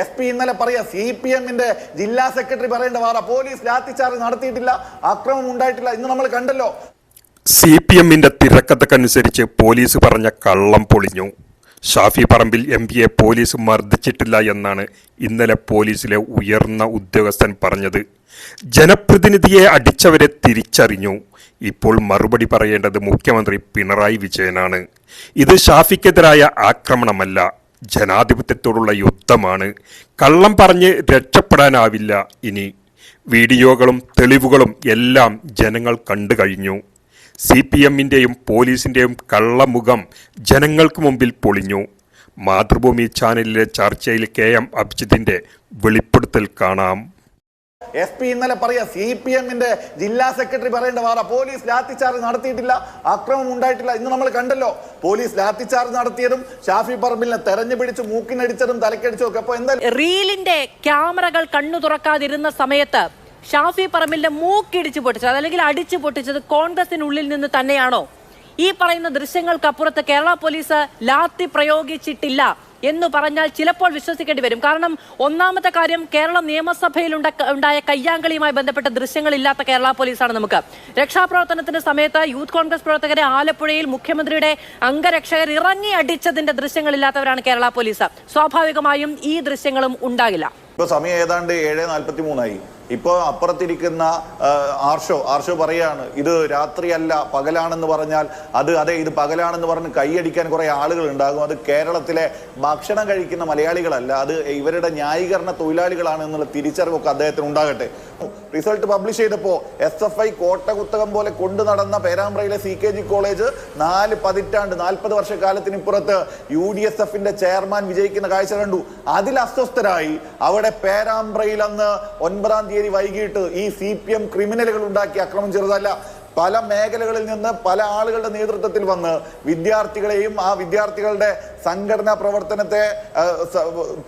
S P ഇന്നലെ പറയാ C P എമ്മിന്റെ ജില്ലാ സെക്രട്ടറി പറയേണ്ട വാറ. പോലീസ് ലാത്തിച്ചാർജ് നടത്തിയിട്ടില്ല അക്രമം ഉണ്ടായിട്ടില്ല. ഇന്ന് നമ്മൾ കണ്ടല്ലോ. സി പി എമ്മിന്റെ തിരക്കഥക്കനുസരിച്ച് പോലീസ് പറഞ്ഞ കള്ളം പൊളിഞ്ഞു. ഷാഫി പറമ്പിൽ എം പിയെ പോലീസ് മർദ്ദിച്ചിട്ടില്ല എന്നാണ് ഇന്നലെ പോലീസിലെ ഉയർന്ന ഉദ്യോഗസ്ഥൻ പറഞ്ഞത്. ജനപ്രതിനിധിയെ അടിച്ചവരെ തിരിച്ചറിഞ്ഞു. ഇപ്പോൾ മറുപടി പറയേണ്ടത് മുഖ്യമന്ത്രി പിണറായി വിജയനാണ്. ഇത് ഷാഫിക്കെതിരായ ആക്രമണമല്ല. ജനാധിപത്യത്തോടുള്ള യുദ്ധമാണ്. കള്ളം പറഞ്ഞ് രക്ഷപ്പെടാനാവില്ല ഇനി. വീഡിയോകളും തെളിവുകളും എല്ലാം ജനങ്ങൾ കണ്ടു കഴിഞ്ഞു. സി പി എമ്മിന്റെയും പോലീസിന്റെയും കള്ളമുഖം ജനങ്ങൾക്ക് മുമ്പിൽ പൊളിഞ്ഞു. മാതൃഭൂമി ചാനലിലെ ചർച്ചയിൽ കെ എം അഭിജിത്തിന്റെ വെളിപ്പെടുത്തൽ കാണാം. എസ് പി ഇന്നലെ പറയാ സി പി എമ്മിന്റെ ജില്ലാ സെക്രട്ടറി പറയേണ്ട വാറ പോലീസ് ലാത്തിച്ചാർജ് നടത്തിയിട്ടില്ല അക്രമം ഉണ്ടായിട്ടില്ല. ഇന്ന് നമ്മൾ കണ്ടല്ലോ പോലീസ് ലാത്തിച്ചാർജ് നടത്തിയതും ഷാഫി പറമ്പിലിനെ തെരഞ്ഞു പിടിച്ച് മൂക്കിനടിച്ചതും തലക്കടിച്ചതും ഒക്കെ. അപ്പൊ എന്താ റീലിന്റെ ക്യാമറകൾ കണ്ണു തുറക്കാതിരുന്ന സമയത്ത് ഷാഫി പറമ്പിലിന്റെ മൂക്കിടിച്ചു പൊട്ടിച്ചത് അല്ലെങ്കിൽ അടിച്ചു പൊട്ടിച്ചത് കോൺഗ്രസിനുള്ളിൽ നിന്ന് തന്നെയാണോ? ഈ പറയുന്ന ദൃശ്യങ്ങൾക്കപ്പുറത്ത് കേരള പോലീസ് ലാത്തി പ്രയോഗിച്ചിട്ടില്ല. എന്ന് പറഞ്ഞാൽ ചിലപ്പോൾ വിശ്വസിക്കേണ്ടി വരും. കാരണം ഒന്നാമത്തെ കാര്യം കേരള നിയമസഭയിൽ ഉണ്ടായ കയ്യാങ്കളിയുമായി ബന്ധപ്പെട്ട ദൃശ്യങ്ങളില്ലാത്ത കേരള പോലീസാണ് നമുക്ക്. രക്ഷാപ്രവർത്തനത്തിന്റെ സമയത്ത് യൂത്ത് കോൺഗ്രസ് പ്രവർത്തകരെ ആലപ്പുഴയിൽ മുഖ്യമന്ത്രിയുടെ അംഗരക്ഷകർ ഇറങ്ങി അടിച്ചതിന്റെ ദൃശ്യങ്ങളില്ലാത്തവരാണ് കേരള പോലീസ്. സ്വാഭാവികമായും ഈ ദൃശ്യങ്ങളും ഉണ്ടാകില്ല. ഇപ്പൊ സമയം ഏതാണ്ട് ഏഴ് നാൽപ്പത്തി മൂന്നായി ഇപ്പൊ അപ്പുറത്തിരിക്കുന്ന ആർഷോ ആർഷോ പറയാണ് ഇത് രാത്രിയല്ല പകലാണെന്ന് പറഞ്ഞാൽ അത് അതെ ഇത് പകലാണെന്ന് പറഞ്ഞ് കൈയടിക്കാൻ കുറേ ആളുകൾ ഉണ്ടാകും. അത് കേരളത്തിലെ ഭക്ഷണം കഴിക്കുന്ന മലയാളികളല്ല അത് ഇവരുടെ ന്യായീകരണ തൊഴിലാളികളാണ് എന്നുള്ള തിരിച്ചറിവൊക്കെ അദ്ദേഹത്തിന് ഉണ്ടാകട്ടെ. റിസൾട്ട് പബ്ലിഷ് ചെയ്തപ്പോൾ എസ് എഫ് ഐ കോട്ട കുത്തകം പോലെ കൊണ്ടു നടന്ന പേരാമ്പ്രയിലെ സി കെ ജി കോളേജ് നാല് പതിറ്റാണ്ട് നാൽപ്പത് വർഷക്കാലത്തിനിപ്പുറത്ത് യു ഡി എസ് എഫിന്റെ ചെയർമാൻ വിജയിക്കുന്ന കാഴ്ച കണ്ടു. അതിൽ അസ്വസ്ഥരായി. അവിടെ പേരാമ്പ്രയിൽ അന്ന് ഒൻപതാം തീയതി വൈകിട്ട് ഈ സി പി എം ക്രിമിനലുകൾ ഉണ്ടാക്കി അക്രമം ചെറുതല്ല. പല മേഖലകളിൽ നിന്ന് പല ആളുകളുടെ നേതൃത്വത്തിൽ വന്ന് വിദ്യാർത്ഥികളെയും ആ വിദ്യാർത്ഥികളുടെ സംഘടനാ പ്രവർത്തനത്തെ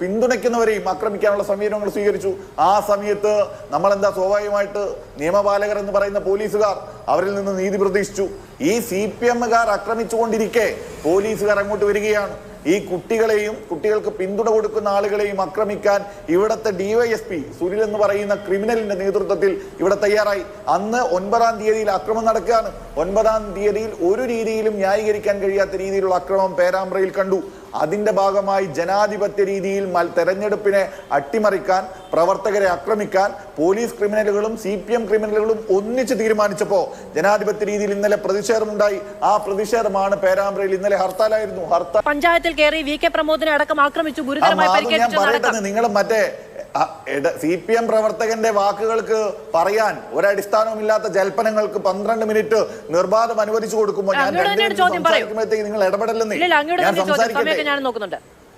പിന്തുണയ്ക്കുന്നവരെയും ആക്രമിക്കാനുള്ള സമീപനങ്ങൾ സ്വീകരിച്ചു. ആ സമയത്ത് നമ്മളെന്താ സ്വാഭാവികമായിട്ട് നിയമപാലകർ എന്ന് പറയുന്ന പോലീസുകാർ അവരിൽ നിന്ന് നീതി പ്രതീക്ഷിച്ചു. ഈ സി പി എമ്മുകാർ ആക്രമിച്ചുകൊണ്ടിരിക്കെ പോലീസുകാർ അങ്ങോട്ട് വരികയാണ്. ഈ കുട്ടികളെയും കുട്ടികൾക്ക് പിന്തുണ കൊടുക്കുന്ന ആളുകളെയും ആക്രമിക്കാൻ ഇവിടുത്തെ ഡിവൈഎസ്പി സുനിൽ എന്ന് പറയുന്ന ക്രിമിനലിന്റെ നേതൃത്വത്തിൽ ഇവിടെ തയ്യാറായി. അന്ന് ഒൻപതാം തീയതിയിൽ അക്രമം നടക്കുകയാണ്. ഒൻപതാം തീയതിയിൽ ഒരു രീതിയിലും ന്യായീകരിക്കാൻ കഴിയാത്ത രീതിയിലുള്ള അക്രമം പേരാമ്പ്രയിൽ കണ്ടു. അതിന്റെ ഭാഗമായി ജനാധിപത്യ രീതിയിൽ മൽ തെരഞ്ഞെടുപ്പിനെ അട്ടിമറിക്കാൻ പ്രവർത്തകരെ ആക്രമിക്കാൻ പോലീസ് ക്രിമിനലുകളും സി പി എം ക്രിമിനലുകളും ഒന്നിച്ച് തീരുമാനിച്ചപ്പോൾ ജനാധിപത്യ രീതിയിൽ ഇന്നലെ പ്രതിഷേധമുണ്ടായി. ആ പ്രതിഷേധമാണ് പേരാമ്പ്രയിൽ ഇന്നലെ ഹർത്താലായിരുന്നു. ഹർത്താൽ പഞ്ചായത്തിൽ കയറി വി കെ പ്രമോദിനെ അടക്കം ആക്രമിച്ചു ഗുരുതരമായി നിങ്ങൾ മറ്റേ സി പി എം പ്രവർത്തകന്റെ വാക്കുകൾക്ക് പറയാൻ ഒരടിസ്ഥാനവുമില്ലാത്ത ജൽപ്പനങ്ങൾക്ക് പന്ത്രണ്ട് മിനിറ്റ് നിർബാധം അനുവദിച്ചു കൊടുക്കുമ്പോൾ ഞാൻ അങ്ങോട്ട് രണ്ട് മിനിറ്റ് സംസാരിക്കുമ്പോഴത്തേക്ക് നിങ്ങൾ ഇടപെടലെന്നേ. ഞാൻ സംസാരിക്കട്ടെ.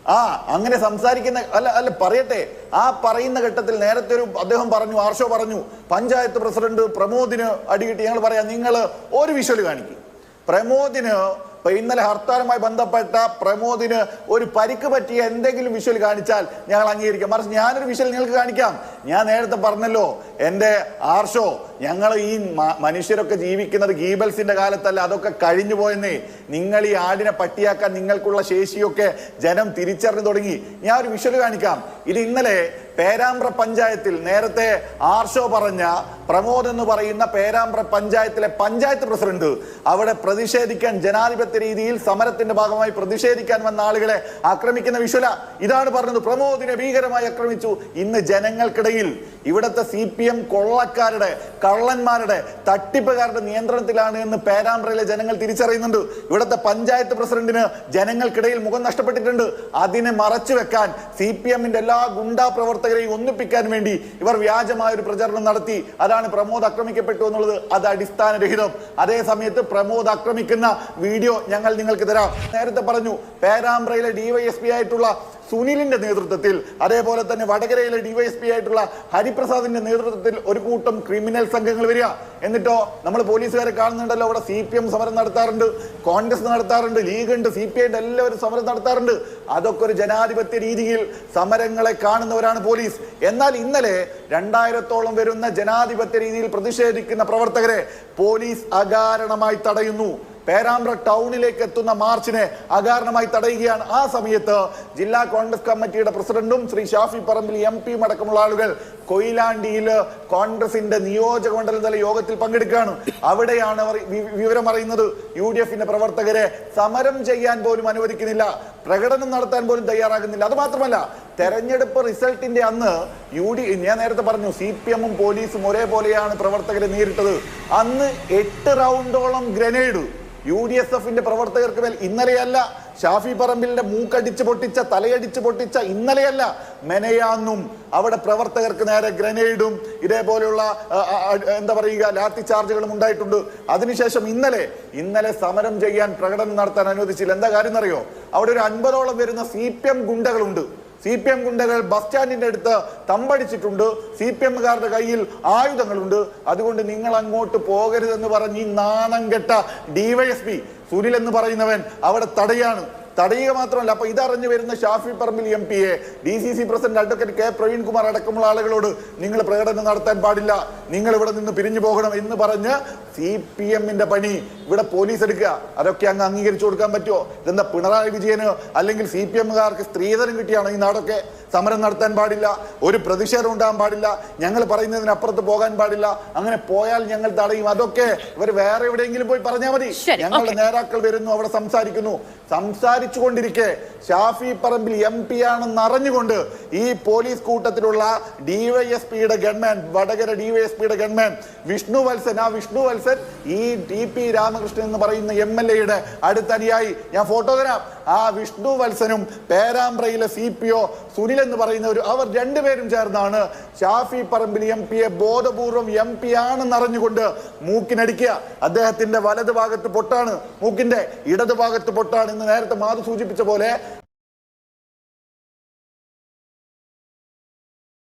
ആ അങ്ങനെ സംസാരിക്കുന്ന അല്ല അല്ല പറയട്ടെ. ആ പറയുന്ന ഘട്ടത്തിൽ നേരത്തെ ഒരു അദ്ദേഹം പറഞ്ഞു ആർഷോ പറഞ്ഞു പഞ്ചായത്ത് പ്രസിഡന്റ് പ്രമോദിന് അടികിട്ടി. ഞങ്ങൾ പറയാം നിങ്ങൾ ഒരു വിഷ്വൽ കാണിക്കും. പ്രമോദിന് ഇന്നലെ ഹർത്താലുമായി ബന്ധപ്പെട്ട പ്രമോദിന് ഒരു പരിക്ക് പറ്റിയ എന്തെങ്കിലും വിഷ്വൽ കാണിച്ചാൽ ഞങ്ങൾ അംഗീകരിക്കാം. മറിച്ച് ഞാനൊരു വിഷ്വൽ നിങ്ങൾക്ക് കാണിക്കാം. ഞാൻ നേരത്തെ പറഞ്ഞല്ലോ എന്റെ ആർഷോ ഞങ്ങൾ ഈ മനുഷ്യരൊക്കെ ജീവിക്കുന്നത് ഗീബൽസിന്റെ കാലത്തല്ല അതൊക്കെ കഴിഞ്ഞു പോയെന്നേ. നിങ്ങൾ ഈ ആടിനെ പട്ടിയാക്കാൻ നിങ്ങൾക്കുള്ള ശേഷിയൊക്കെ ജനം തിരിച്ചറിഞ്ഞു തുടങ്ങി. ഞാൻ ഒരു വിഷ്വൽ കാണിക്കാം. ഇത് ഇന്നലെ പേരാമ്പ്ര പഞ്ചായത്തിൽ നേരത്തെ ആർഷോ പറഞ്ഞ പ്രമോദ് എന്ന് പറയുന്ന പേരാമ്പ്ര പഞ്ചായത്തിലെ പഞ്ചായത്ത് പ്രസിഡന്റ് അവിടെ പ്രതിഷേധിക്കാൻ ജനാധിപത്യ രീതിയിൽ സമരത്തിന്റെ ഭാഗമായി പ്രതിഷേധിക്കാൻ വന്ന ആളുകളെ ആക്രമിക്കുന്ന വിഷ്വല. ഇതാണ് പറഞ്ഞത്. പ്രമോദിനെ ഭീകരമായി ആക്രമിച്ചു. ഇന്ന് ജനങ്ങൾക്കിടയിൽ ഇവിടുത്തെ സി പി എം കൊള്ളക്കാരുടെ കള്ളന്മാരുടെ തട്ടിപ്പുകാരുടെ നിയന്ത്രണത്തിലാണ് എന്ന് പേരാമ്പ്രയിലെ ജനങ്ങൾ തിരിച്ചറിയുന്നുണ്ട്. ഇവിടുത്തെ പഞ്ചായത്ത് പ്രസിഡന്റിന് ജനങ്ങൾക്കിടയിൽ മുഖം നഷ്ടപ്പെട്ടിട്ടുണ്ട്. അതിനെ മറച്ചു വെക്കാൻ സി പി എമ്മിന്റെ എല്ലാ ഗുണ്ടാ പ്രവർത്തകരെയും ഒന്നിപ്പിക്കാൻ വേണ്ടി ഇവർ വ്യാജമായ ഒരു പ്രചരണം നടത്തി. അതാണ് പ്രമോദ് ആക്രമിക്കപ്പെട്ടു എന്നുള്ളത് അത് അടിസ്ഥാനരഹിതം. അതേ സമയത്ത് പ്രമോദ് ആക്രമിക്കുന്ന വീഡിയോ ഞങ്ങൾ നിങ്ങൾക്ക് തരാം. നേരത്തെ പറഞ്ഞു പേരാമ്പ്രയിലെ ഡിവൈഎസ്പി ആയിട്ടുള്ള സുനിലിന്റെ നേതൃത്വത്തിൽ അതേപോലെ തന്നെ വടകരയിലെ ഡിവൈഎസ്പി ആയിട്ടുള്ള ഹരിപ്രസാദിന്റെ നേതൃത്വത്തിൽ ഒരു കൂട്ടം ക്രിമിനൽ സംഘങ്ങൾ വരിക. എന്നിട്ടോ നമ്മൾ പോലീസുകാരെ കാണുന്നുണ്ടല്ലോ അവിടെ സി പി എം സമരം നടത്താറുണ്ട് കോൺഗ്രസ് നടത്താറുണ്ട് ലീഗ് ഉണ്ട് സി പി ഐ എല്ലാവരും സമരം നടത്താറുണ്ട്. അതൊക്കെ ഒരു ജനാധിപത്യ രീതിയിൽ സമരങ്ങളെ കാണുന്നവരാണ് പോലീസ്. എന്നാൽ ഇന്നലെ രണ്ടായിരത്തോളം വരുന്ന ജനാധിപത്യ രീതിയിൽ പ്രതിഷേധിക്കുന്ന പ്രവർത്തകരെ പോലീസ് അകാരണമായി തടയുന്നു. പേരാമ്പ്ര ടൗണിലേക്ക് എത്തുന്ന മാർച്ചിനെ അകാരണമായി തടയുകയാണ്. ആ സമയത്ത് ജില്ലാ കോൺഗ്രസ് കമ്മിറ്റിയുടെ പ്രസിഡന്റും ശ്രീ ഷാഫി പറമ്പിൽ എം പിയും അടക്കമുള്ള ആളുകൾ കൊയിലാണ്ടിയിൽ കോൺഗ്രസിന്റെ നിയോജക മണ്ഡലം തല യോഗത്തിൽ പങ്കെടുക്കുകയാണ്. അവിടെയാണ് അവർ വിവരം അറിയുന്നത്. യു ഡി എഫിന്റെ പ്രവർത്തകരെ സമരം ചെയ്യാൻ പോലും അനുവദിക്കുന്നില്ല. പ്രകടനം നടത്താൻ പോലും തയ്യാറാകുന്നില്ല. അത് മാത്രമല്ല തെരഞ്ഞെടുപ്പ് റിസൾട്ടിന്റെ അന്ന് യു ഡി ഞാൻ നേരത്തെ പറഞ്ഞു സി പി എമ്മും പോലീസും ഒരേപോലെയാണ് പ്രവർത്തകരെ നേരിട്ടത്. അന്ന് എട്ട് റൗണ്ടോളം ഗ്രനേഡ് യു ഡി എസ് എഫിന്റെ പ്രവർത്തകർക്ക് മേൽ ഇന്നലെയല്ല ഷാഫി പറമ്പിലിന്റെ മൂക്കടിച്ച് പൊട്ടിച്ച തലയടിച്ച് പൊട്ടിച്ച ഇന്നലെയല്ല മെനയാന്നും അവിടെ പ്രവർത്തകർക്ക് നേരെ ഗ്രനേഡും ഇതേപോലെയുള്ള എന്താ പറയുക ലാത്തി ചാർജുകളും ഉണ്ടായിട്ടുണ്ട്. അതിനുശേഷം ഇന്നലെ ഇന്നലെ സമരം ചെയ്യാൻ പ്രകടനം നടത്താൻ അനുവദിച്ചില്ല. എന്താ കാര്യം എന്നറിയോ അവിടെ ഒരു അൻപതോളം വരുന്ന സി പി എം ഗുണ്ടകളുണ്ട്. സി പി എം ഗുണ്ടകൾ ബസ് സ്റ്റാൻഡിന്റെ അടുത്ത് തമ്പടിച്ചിട്ടുണ്ട്. സി പി എമ്മുകാരുടെ കയ്യിൽ ആയുധങ്ങളുണ്ട്. അതുകൊണ്ട് നിങ്ങൾ അങ്ങോട്ട് പോകരുതെന്ന് പറഞ്ഞ് ഈ നാണം കെട്ട ഡിവൈഎസ്പി സുനിൽ എന്ന് പറയുന്നവൻ അവിടെ തടയാണ്. തടയുക മാത്രമല്ല അപ്പൊ ഇതറിഞ്ഞു വരുന്ന Shafi Parambil M A D C C president advocate K Praveen Kumar അടക്കമുള്ള ആളുകളോട് നിങ്ങൾ പ്രകടനം നടത്താൻ പാടില്ല നിങ്ങൾ ഇവിടെ നിന്ന് പിരിഞ്ഞു പോകണം എന്ന് പറഞ്ഞ് സി പി എമ്മിന്റെ പണി ഇവിടെ പോലീസ് എടുക്കുക. അതൊക്കെ അങ്ങ് അംഗീകരിച്ചു കൊടുക്കാൻ പറ്റുമോ? ഇതെന്താ പിണറായി വിജയന് അല്ലെങ്കിൽ സി പി എമ്മുകാർക്ക് സ്ത്രീധനം കിട്ടിയാണോ ഈ നാടൊക്കെ? സമരം നടത്താൻ പാടില്ല ഒരു പ്രതിഷേധം ഉണ്ടാകാൻ പാടില്ല ഞങ്ങൾ പറയുന്നതിനപ്പുറത്ത് പോകാൻ പാടില്ല അങ്ങനെ പോയാൽ ഞങ്ങൾ തടയും. അതൊക്കെ ഇവർ വേറെ എവിടെയെങ്കിലും പോയി പറഞ്ഞാൽ മതി. ഞങ്ങളുടെ നേതാക്കൾ വരുന്നു അവിടെ സംസാരിക്കുന്നു. സംസാരിച്ചു കൊണ്ടിരിക്കെ ഷാഫി പറമ്പിൽ എം പി ആണെന്ന് അറിഞ്ഞുകൊണ്ട് ഈ പോലീസ് കൂട്ടത്തിലുള്ള ഡിവൈഎസ്പിയുടെ ഗൺമാൻ വടകര ഡിവൈഎസ്പിയുടെ ഗൺമാൻ വിഷ്ണു വത്സൻ. ആ വിഷ്ണു വത്സൻ ഈ ടി പി രാമകൃഷ്ണൻ എന്ന് പറയുന്ന എം എൽ എയുടെ അടുത്തനിയായി ഞാൻ ഫോട്ടോ തരാം. ആ വിഷ്ണു വത്സനും പേരാമ്പ്രയിലെ സി പി ഒ സുനിൽ എന്ന് പറയുന്ന ഒരു അവർ രണ്ടുപേരും ചേർന്നാണ് ഷാഫി പറമ്പിൽ എം എ ബോധപൂർവം എം പി ആണെന്ന് അറിഞ്ഞുകൊണ്ട് മൂക്കിനടിക്കുക. അദ്ദേഹത്തിന്റെ വലതുഭാഗത്ത് പൊട്ടാണ്. മൂക്കിന്റെ ഇടതുഭാഗത്ത് പൊട്ടാണ് എന്ന് നേരത്തെ മാധു സൂചിപ്പിച്ച പോലെ